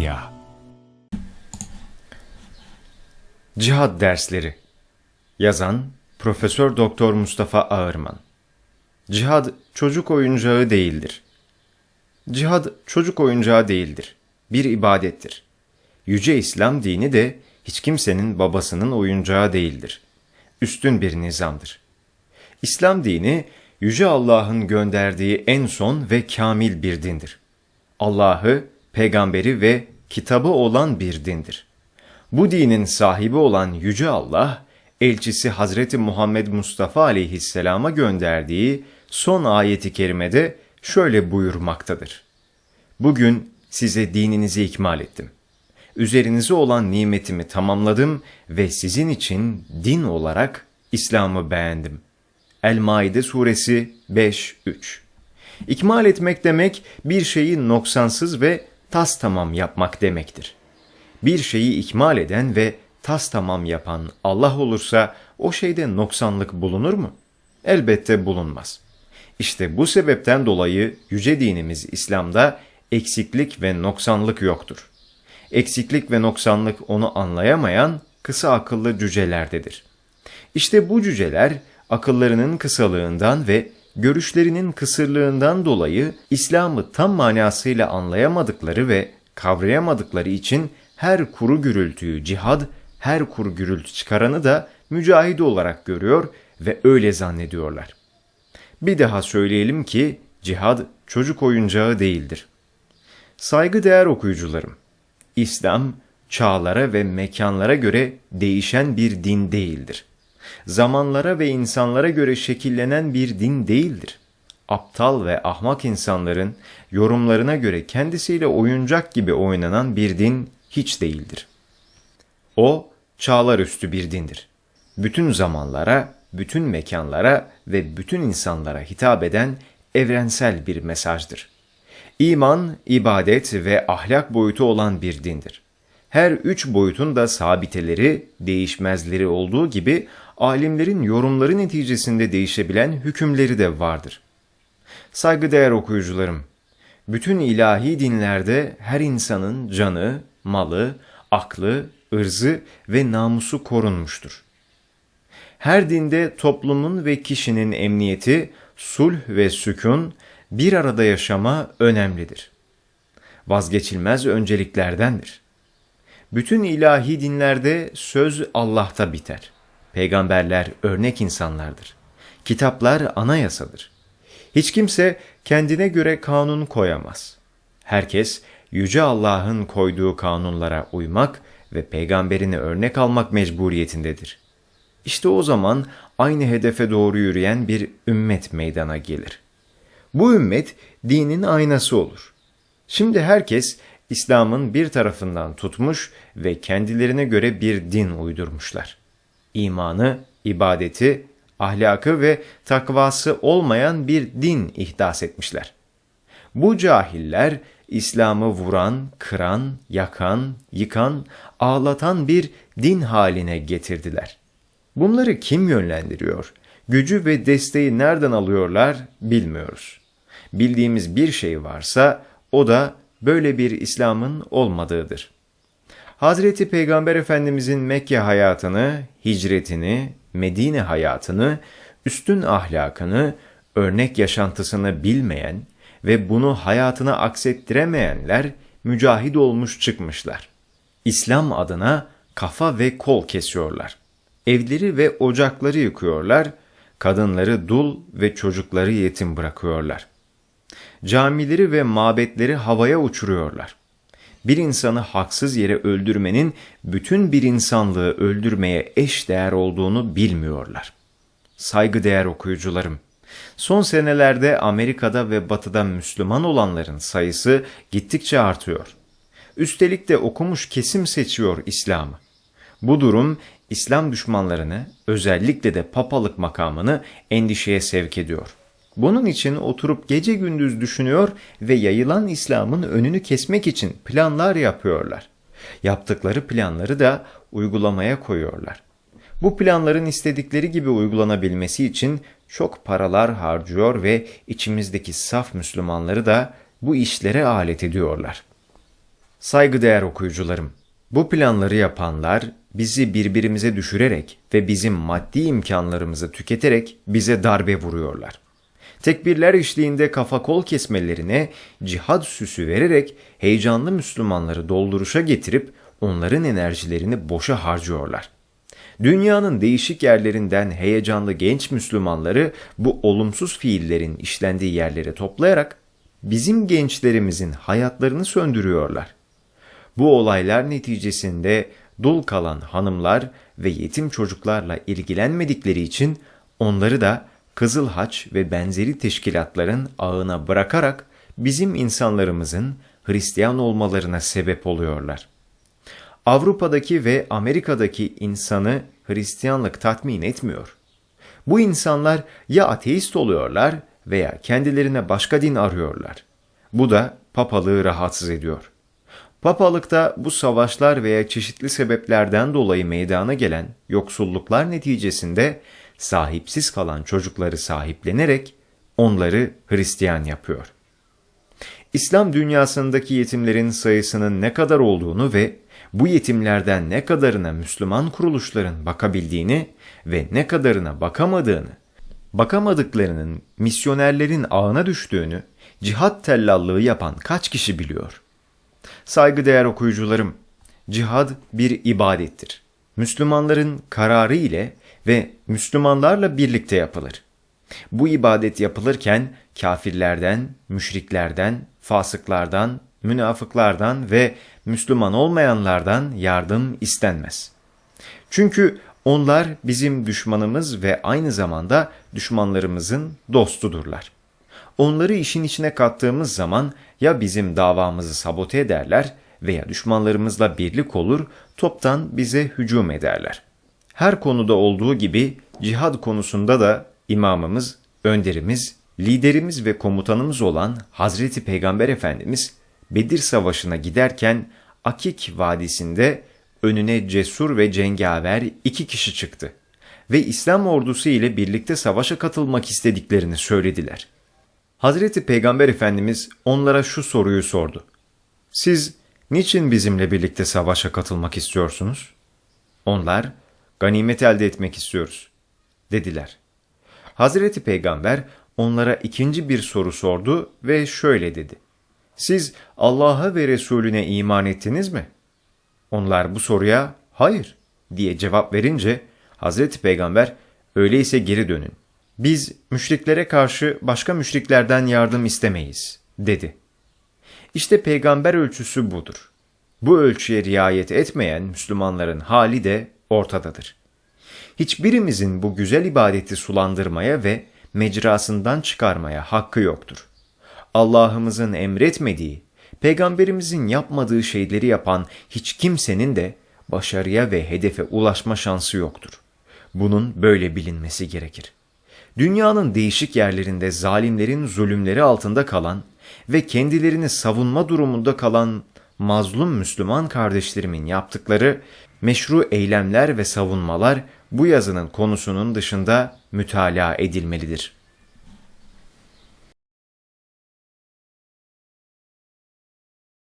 Medya Cihad dersleri Yazan Profesör Doktor Mustafa Ağırman Cihad çocuk oyuncağı değildir. Cihad çocuk oyuncağı değildir. Bir ibadettir. Yüce İslam dini de hiç kimsenin babasının oyuncağı değildir. Üstün bir nizamdır. İslam dini Yüce Allah'ın gönderdiği en son ve kamil bir dindir. Allah'ı, peygamberi ve kitabı olan bir dindir. Bu dinin sahibi olan Yüce Allah, elçisi Hazreti Muhammed Mustafa aleyhisselama gönderdiği son ayeti kerimede şöyle buyurmaktadır. Bugün size dininizi ikmal ettim. Üzerinize olan nimetimi tamamladım ve sizin için din olarak İslam'ı beğendim. El-Maide suresi 5-3 İkmal etmek demek bir şeyi noksansız ve tas tamam yapmak demektir. Bir şeyi ikmal eden ve tas tamam yapan Allah olursa o şeyde noksanlık bulunur mu? Elbette bulunmaz. İşte bu sebepten dolayı yüce dinimiz İslam'da eksiklik ve noksanlık yoktur. Eksiklik ve noksanlık onu anlayamayan kısa akıllı cücelerdedir. İşte bu cüceler akıllarının kısalığından ve görüşlerinin kısırlığından dolayı İslam'ı tam manasıyla anlayamadıkları ve kavrayamadıkları için her kuru gürültüyü cihad, her kuru gürültü çıkaranı da mücahidi olarak görüyor ve öyle zannediyorlar. Bir daha söyleyelim ki cihad çocuk oyuncağı değildir. Saygıdeğer okuyucularım, İslam çağlara ve mekanlara göre değişen bir din değildir. Zamanlara ve insanlara göre şekillenen bir din değildir. Aptal ve ahmak insanların yorumlarına göre kendisiyle oyuncak gibi oynanan bir din hiç değildir. O çağlar üstü bir dindir. Bütün zamanlara, bütün mekanlara ve bütün insanlara hitap eden evrensel bir mesajdır. İman, ibadet ve ahlak boyutu olan bir dindir. Her üç boyutun da sabiteleri, değişmezleri olduğu gibi alimlerin yorumları neticesinde değişebilen hükümleri de vardır. Saygıdeğer okuyucularım, bütün ilahi dinlerde her insanın canı, malı, aklı, ırzı ve namusu korunmuştur. Her dinde toplumun ve kişinin emniyeti, sulh ve sükun, bir arada yaşama önemlidir. Vazgeçilmez önceliklerdendir. Bütün ilahi dinlerde söz Allah'ta biter. Peygamberler örnek insanlardır. Kitaplar anayasadır. Hiç kimse kendine göre kanun koyamaz. Herkes Yüce Allah'ın koyduğu kanunlara uymak ve peygamberini örnek almak mecburiyetindedir. İşte o zaman aynı hedefe doğru yürüyen bir ümmet meydana gelir. Bu ümmet dinin aynası olur. Şimdi herkes İslam'ın bir tarafından tutmuş ve kendilerine göre bir din uydurmuşlar. İmanı, ibadeti, ahlakı ve takvası olmayan bir din ihdas etmişler. Bu cahiller İslam'ı vuran, kıran, yakan, yıkan, ağlatan bir din haline getirdiler. Bunları kim yönlendiriyor? Gücü ve desteği nereden alıyorlar bilmiyoruz. Bildiğimiz bir şey varsa o da böyle bir İslam'ın olmadığıdır. Hazreti Peygamber Efendimizin Mekke hayatını, hicretini, Medine hayatını, üstün ahlakını, örnek yaşantısını bilmeyen ve bunu hayatına aksettiremeyenler mücahit olmuş çıkmışlar. İslam adına kafa ve kol kesiyorlar. Evleri ve ocakları yıkıyorlar, kadınları dul ve çocukları yetim bırakıyorlar. Camileri ve mabetleri havaya uçuruyorlar. Bir insanı haksız yere öldürmenin bütün bir insanlığı öldürmeye eş değer olduğunu bilmiyorlar. Saygıdeğer okuyucularım, son senelerde Amerika'da ve Batı'da Müslüman olanların sayısı gittikçe artıyor. Üstelik de okumuş kesim seçiyor İslam'ı. Bu durum İslam düşmanlarını özellikle de papalık makamını endişeye sevk ediyor. Bunun için oturup gece gündüz düşünüyor ve yayılan İslam'ın önünü kesmek için planlar yapıyorlar. Yaptıkları planları da uygulamaya koyuyorlar. Bu planların istedikleri gibi uygulanabilmesi için çok paralar harcıyor ve içimizdeki saf Müslümanları da bu işlere alet ediyorlar. Saygıdeğer okuyucularım, bu planları yapanlar bizi birbirimize düşürerek ve bizim maddi imkanlarımızı tüketerek bize darbe vuruyorlar. Tekbirler eşliğinde kafa kol kesmelerine cihad süsü vererek heyecanlı Müslümanları dolduruşa getirip onların enerjilerini boşa harcıyorlar. Dünyanın değişik yerlerinden heyecanlı genç Müslümanları bu olumsuz fiillerin işlendiği yerlere toplayarak bizim gençlerimizin hayatlarını söndürüyorlar. Bu olaylar neticesinde dul kalan hanımlar ve yetim çocuklarla ilgilenmedikleri için onları da Kızıl Haç ve benzeri teşkilatların ağına bırakarak bizim insanlarımızın Hristiyan olmalarına sebep oluyorlar. Avrupa'daki ve Amerika'daki insanı Hristiyanlık tatmin etmiyor. Bu insanlar ya ateist oluyorlar veya kendilerine başka din arıyorlar. Bu da papalığı rahatsız ediyor. Papalıkta bu savaşlar veya çeşitli sebeplerden dolayı meydana gelen yoksulluklar neticesinde sahipsiz kalan çocukları sahiplenerek onları Hristiyan yapıyor. İslam dünyasındaki yetimlerin sayısının ne kadar olduğunu ve bu yetimlerden ne kadarına Müslüman kuruluşların bakabildiğini ve ne kadarına bakamadığını, bakamadıklarının misyonerlerin ağına düştüğünü cihat tellallığı yapan kaç kişi biliyor? Saygıdeğer okuyucularım, cihad bir ibadettir. Müslümanların kararı ile ve Müslümanlarla birlikte yapılır. Bu ibadet yapılırken kafirlerden, müşriklerden, fasıklardan, münafıklardan ve Müslüman olmayanlardan yardım istenmez. Çünkü onlar bizim düşmanımız ve aynı zamanda düşmanlarımızın dostudurlar. Onları işin içine kattığımız zaman ya bizim davamızı sabote ederler veya düşmanlarımızla birlik olur, toptan bize hücum ederler. Her konuda olduğu gibi cihad konusunda da imamımız, önderimiz, liderimiz ve komutanımız olan Hazreti Peygamber Efendimiz Bedir Savaşı'na giderken Akik Vadisi'nde önüne cesur ve cengaver iki kişi çıktı ve İslam ordusu ile birlikte savaşa katılmak istediklerini söylediler. Hazreti Peygamber Efendimiz onlara şu soruyu sordu. Siz niçin bizimle birlikte savaşa katılmak istiyorsunuz? Onlar, ganimet elde etmek istiyoruz, dediler. Hazreti Peygamber onlara ikinci bir soru sordu ve şöyle dedi. Siz Allah'a ve Resulüne iman ettiniz mi? Onlar bu soruya hayır diye cevap verince Hazreti Peygamber öyleyse geri dönün. Biz müşriklere karşı başka müşriklerden yardım istemeyiz dedi. İşte peygamber ölçüsü budur. Bu ölçüye riayet etmeyen Müslümanların hali de ortadadır. Hiçbirimizin bu güzel ibadeti sulandırmaya ve mecrasından çıkarmaya hakkı yoktur. Allah'ımızın emretmediği, peygamberimizin yapmadığı şeyleri yapan hiç kimsenin de başarıya ve hedefe ulaşma şansı yoktur. Bunun böyle bilinmesi gerekir. Dünyanın değişik yerlerinde zalimlerin zulümleri altında kalan ve kendilerini savunma durumunda kalan mazlum Müslüman kardeşlerimin yaptıkları meşru eylemler ve savunmalar bu yazının konusunun dışında mütalaa edilmelidir.